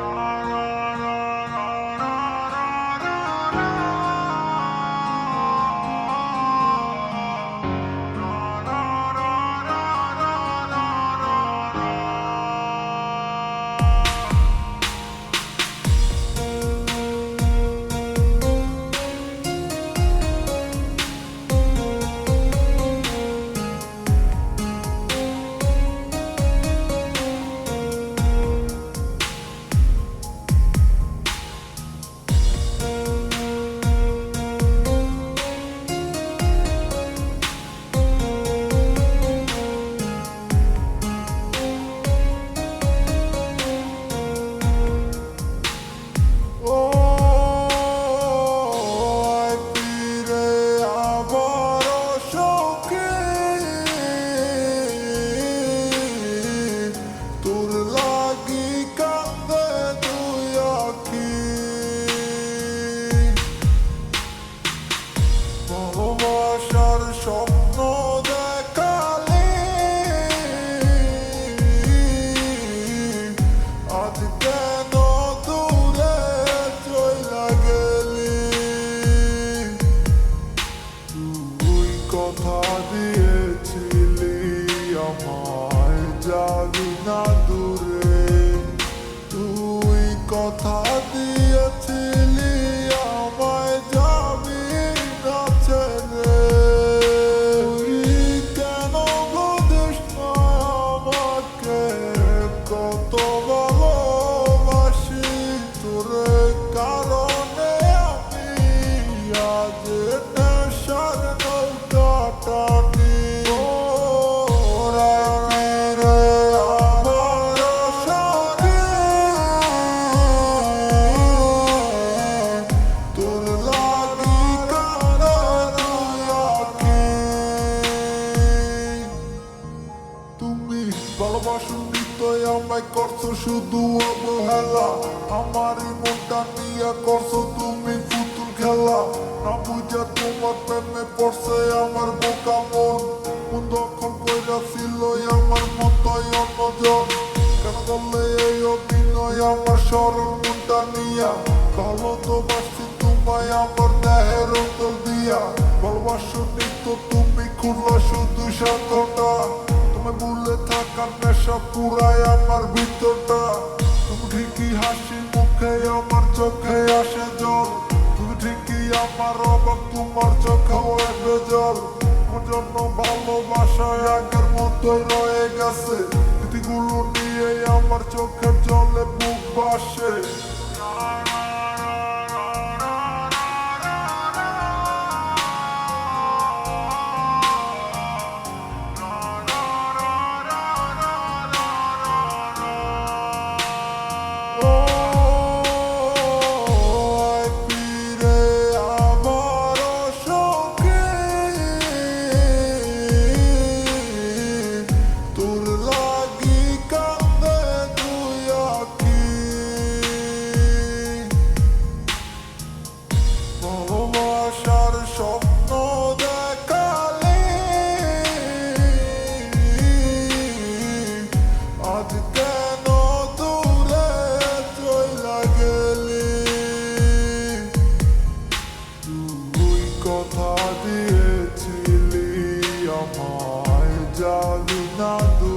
Lord. কথা দিয়েছিলি আমায় যাবি না দূরে। তুই কথা তুমি ভালোবাসো নিতই আমায় করছ শুধু অবহেলা আমারই মনটা নিয়ে করছ তুমি পুতুল খেলা না বুঝে তোমার প্রেমে পড়ছে আমার বোকা মন মন দখল কইরা ছিল আমার মতোই অন্যজন কেন করলে এই অভিনয় আমার সরল মনটা নিয়া থাকার পুরায় আমার ভিতরটা। তুমি ঠিকই হাসি মুখে, আমার চোখে আসে জল। তুমি ঠিকই আমার অবাক, তোমার চোখেও ওঠে জল জন্য ভালোবাসায় আগের মতোই রয়ে গেছে। স্মৃতিগুলো নিয়ে আমার চোখের জলে বুক বাসে my darling,